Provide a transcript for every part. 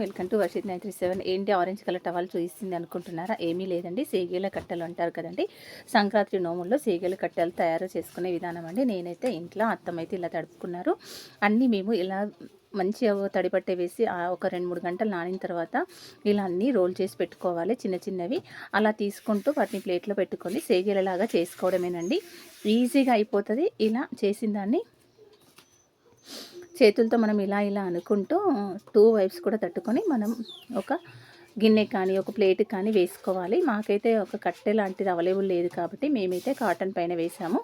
Welcome to Varshith nine three seven. ఏంటి orange colour towel చూపిస్తుంది అనుకుంటున్నారా? ఏమీ లేదండి. సేగేల కట్టెలు అంటారు కదండి. సంక్రాంతి నోముల్లో సేగేల కట్టెలు తయారు చేసుకునే విధానం అండి. నేనైతే ఇంట్లో అత్తమైతే ఇలా తడుపుకున్నారు. అన్నీ మేము ఇలా మంచిగా తడిపట్టే వేసి ఒక రెండు మూడు గంటలు నానిన తర్వాత ఇలా అన్నీ రోల్ చేసి పెట్టుకోవాలి చిన్న చిన్నవి. అలా తీసుకుంటూ వాటిని ప్లేట్లో పెట్టుకొని సేగేలలాగా చేసుకోవడమేనండి. ఈజీగా అయిపోతుంది. ఇలా చేసిన దాన్ని చేతులతో మనం ఇలా ఇలా అనుకుంటూ టూ వైప్స్ కూడా తట్టుకొని మనం ఒక గిన్నె కానీ ఒక ప్లేట్ కానీ వేసుకోవాలి. మాకైతే ఒక కట్టె లాంటిది అవైలబుల్ లేదు కాబట్టి మేమైతే కాటన్ పైన వేసాము.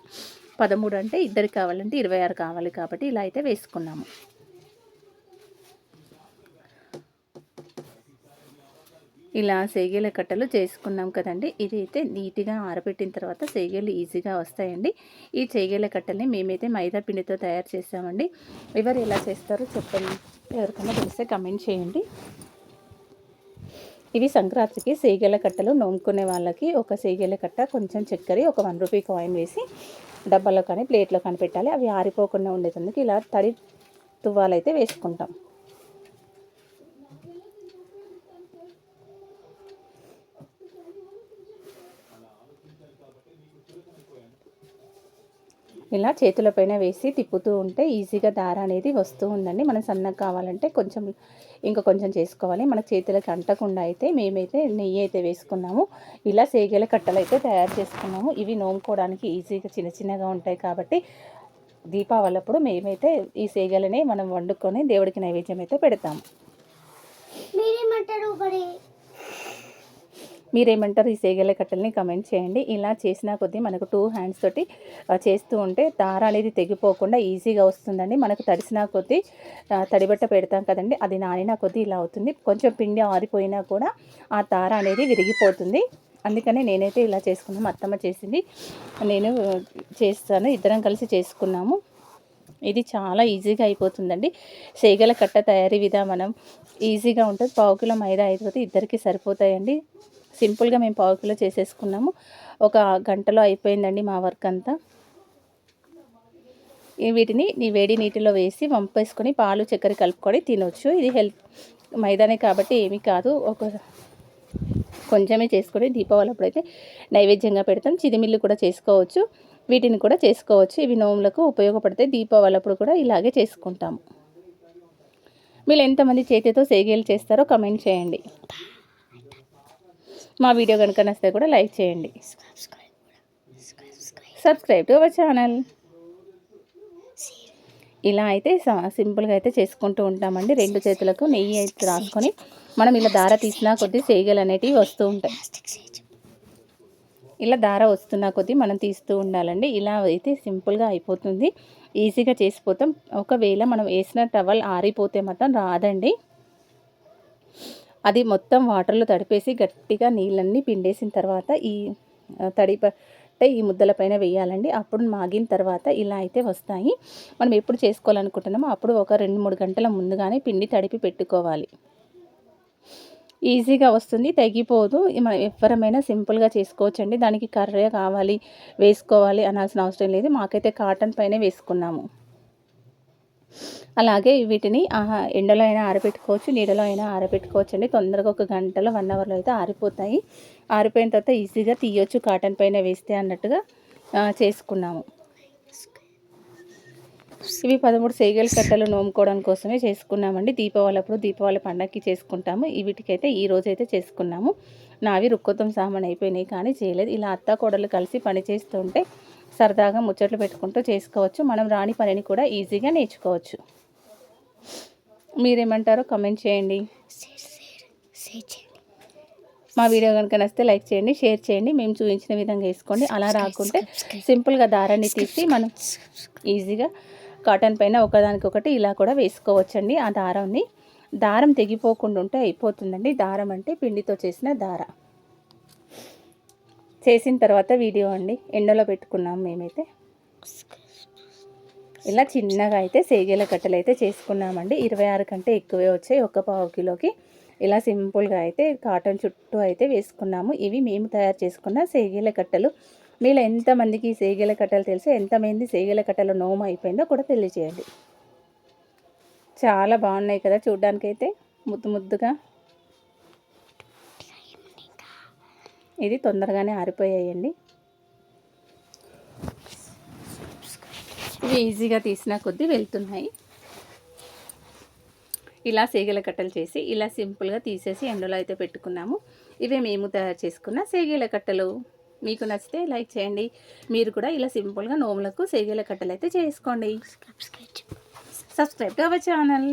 పదమూడు అంటే ఇద్దరికి కావాలంటే ఇరవై ఆరు కావాలి కాబట్టి ఇలా అయితే వేసుకున్నాము. ఇలా సేగేల కట్టలు చేసుకున్నాం కదండి. ఇది అయితే నీట్గా ఆరబెట్టిన తర్వాత సేగేలు ఈజీగా వస్తాయండి. ఈ చేగేల కట్టల్ని మేమైతే మైదా పిండితో తయారు చేసామండి. ఎవరు ఎలా చేస్తారో చెప్పండి. ఎవరికైనా తెలిస్తే కమెంట్ చేయండి. ఇవి సంక్రాంతికి సేగేల కట్టలు నోముకునే వాళ్ళకి ఒక సేగేల కట్ట కొంచెం చక్కెర ఒక వన్ రూపీ కాయిన్ వేసి డబ్బాలో కానీ ప్లేట్లో కానీ పెట్టాలి. అవి ఆరిపోకుండా ఉండేటందుకు ఇలా తడి తువ్వాలైతే వేసుకుంటాం. ఇలా చేతులపైన వేసి తిప్పుతూ ఉంటే ఈజీగా దార అనేది వస్తూ ఉందండి. మనం సన్నగా కావాలంటే కొంచెం ఇంకా కొంచెం చేసుకోవాలి. మన చేతులకి అంటకుండా అయితే మేమైతే నెయ్యి అయితే వేసుకున్నాము. ఇలా సేగల కట్టలు అయితే తయారు చేసుకున్నాము. ఇవి నోముకోవడానికి ఈజీగా చిన్న చిన్నగా ఉంటాయి కాబట్టి దీపావళి అప్పుడు మేమైతే ఈ సేగలని మనం వండుకొని దేవుడికి నైవేద్యం అయితే పెడతాము. మీరేమంటారు మీరేమంటారు? ఈ సేగల కట్టెల్ని కమెంట్ చేయండి. ఇలా చేసిన కొద్దీ మనకు టూ హ్యాండ్స్ తోటి చేస్తూ ఉంటే దార అనేది తెగిపోకుండా ఈజీగా వస్తుందండి. మనకు తడిసిన కొద్దీ తడిబట్ట పెడతాం కదండి. అది నానిన కొద్దీ ఇలా అవుతుంది. కొంచెం పిండి ఆరిపోయినా కూడా ఆ దార అనేది విరిగిపోతుంది. అందుకనే నేనైతే ఇలా చేసుకున్నాము అత్తమ్మ చేసింది. నేను చేస్తాను. ఇద్దరం కలిసి చేసుకున్నాము. ఇది చాలా ఈజీగా అయిపోతుందండి. సేగల కట్ట తయారీ విధానం ఈజీగా ఉంటుంది. పావు కిలో మైదా అయిపోతే ఇద్దరికి సరిపోతాయండి. సింపుల్గా మేము పావు కిలో చేసేసుకున్నాము. ఒక గంటలో అయిపోయిందండి మా వర్క్ అంతా. వీటిని నీ వేడి నీటిలో వేసి వంపేసుకొని పాలు చక్కెర కలుపుకొని తినొచ్చు. ఇది హెల్త్ మైదానే కాబట్టి ఏమీ కాదు. ఒక కొంచెమే చేసుకొని దీపావళి అప్పుడైతే నైవేద్యంగా పెడతాం. చిదిమిల్లు కూడా చేసుకోవచ్చు. వీటిని కూడా చేసుకోవచ్చు. ఇవి నోములకు ఉపయోగపడతాయి. దీపావళి అప్పుడు కూడా ఇలాగే చేసుకుంటాము. మీరు ఎంతమంది చేతితో సేగేలు చేస్తారో కమెంట్ చేయండి. మా వీడియో కనుక నచ్చితే కూడా లైక్ చేయండి. సబ్స్క్రైబ్ టు అవర్ ఛానల్ ఇలా అయితే సింపుల్గా అయితే చేసుకుంటూ ఉంటామండి. రెండు చేతులకు నెయ్యి అయితే రాసుకొని మనం ఇలా దార తీసినా కొద్దీ సేగలు అనేటివి వస్తూ ఉంటాయి. ఇలా దార వస్తున్న కొద్దీ మనం తీస్తూ ఉండాలండి. ఇలా అయితే సింపుల్గా అయిపోతుంది. ఈజీగా చేసిపోతాం. ఒకవేళ మనం వేసిన టవల్ ఆరిపోతే మాత్రం రాదండి. అది మొత్తం వాటర్లో తడిపేసి గట్టిగా నీళ్ళన్నీ పిండేసిన తర్వాత ఈ తడి అంటే ఈ ముద్దల పైన వేయాలండి. అప్పుడు మాగిన తర్వాత ఇలా అయితే వస్తాయి. మనం ఎప్పుడు చేసుకోవాలనుకుంటున్నామో అప్పుడు ఒక రెండు మూడు గంటల ముందుగానే పిండి తడిపి పెట్టుకోవాలి. ఈజీగా వస్తుంది తగ్గిపోదు మనం ఎవరమైనా సింపుల్గా చేసుకోవచ్చండి. దానికి కర్రే కావాలి వేసుకోవాలి అనాల్సిన అవసరం లేదు. మాకైతే కాటన్ పైనే వేసుకున్నాము. అలాగే వీటిని ఎండలో అయినా ఆరబెట్టుకోవచ్చు నీడలో అయినా ఆరబెట్టుకోవచ్చు అండి తొందరగా ఒక గంటలో వన్ అవర్లో అయితే ఆరిపోతాయి. ఆరిపోయిన తర్వాత ఈజీగా తీయొచ్చు కాటన్ పైన వేస్తే అన్నట్టుగా చేసుకున్నాము. ఇవి పదమూడు సేగల కట్టలు నోముకోవడం కోసమే చేసుకున్నామండి. దీపావళి అప్పుడు దీపావళి పండగకి చేసుకుంటాము. వీటికైతే ఈ రోజు అయితే చేసుకున్నాము. నావి రుక్కుతం సామాన్ అయిపోయినాయి కానీ చేయలేదు. ఇలా అత్త కోడలు కలిసి పని చేస్తుంటే సరదాగా ముచ్చట్లు పెట్టుకుంటూ చేసుకోవచ్చు. మనం రాని పనిని కూడా ఈజీగా నేర్చుకోవచ్చు. మీరేమంటారో కమెంట్ చేయండి. మా వీడియో కనుక నచ్చితే లైక్ చేయండి షేర్ చేయండి. మేము చూపించిన విధంగా వేసుకోండి. అలా రాకుంటే సింపుల్గా దారాన్ని తీసి మనం ఈజీగా కాటన్ పైన ఒకదానికొకటి ఇలా కూడా వేసుకోవచ్చండి. ఆ దారాన్ని దారం తెగిపోకుండా ఉంటే అయిపోతుందండి. దారం అంటే పిండితో చేసిన దార. చేసిన తర్వాత వీడియో అండి. ఎండలో పెట్టుకున్నాం మేమైతే. ఇలా చిన్నగా అయితే సేగేల కట్టెలు అయితే చేసుకున్నామండి. ఇరవై ఆరు కంటే ఎక్కువే వచ్చాయి. ఒక పావు కిలోకి. ఇలా సింపుల్గా అయితే కాటన్ చుట్టూ అయితే వేసుకున్నాము. ఇవి మేము తయారు చేసుకున్న సేగేల కట్టెలు. మీలో ఎంతమందికి సేగేల కట్టెలు తెలుసు ఎంతమంది సేగేల కట్టెలు నోము అయిపోయిందో కూడా తెలియజేయండి. చాలా బాగున్నాయి కదా చూడ్డానికైతే. ముద్దు ముద్దుగా. ఇది తొందరగానే ఆరిపోయాయండి. ఇవి ఈజీగా తీసిన కొద్దీ వెళ్తున్నాయి. ఇలా సేగల కట్టలు చేసి ఇలా సింపుల్గా తీసేసి ఎండలో అయితే పెట్టుకున్నాము. ఇవే మేము తయారు చేసుకున్న సేగల కట్టలు. మీకు నచ్చితే లైక్ చేయండి. మీరు కూడా ఇలా సింపుల్గా నోములకు సేగల కట్టలు అయితే చేసుకోండి. Subscribe to our channel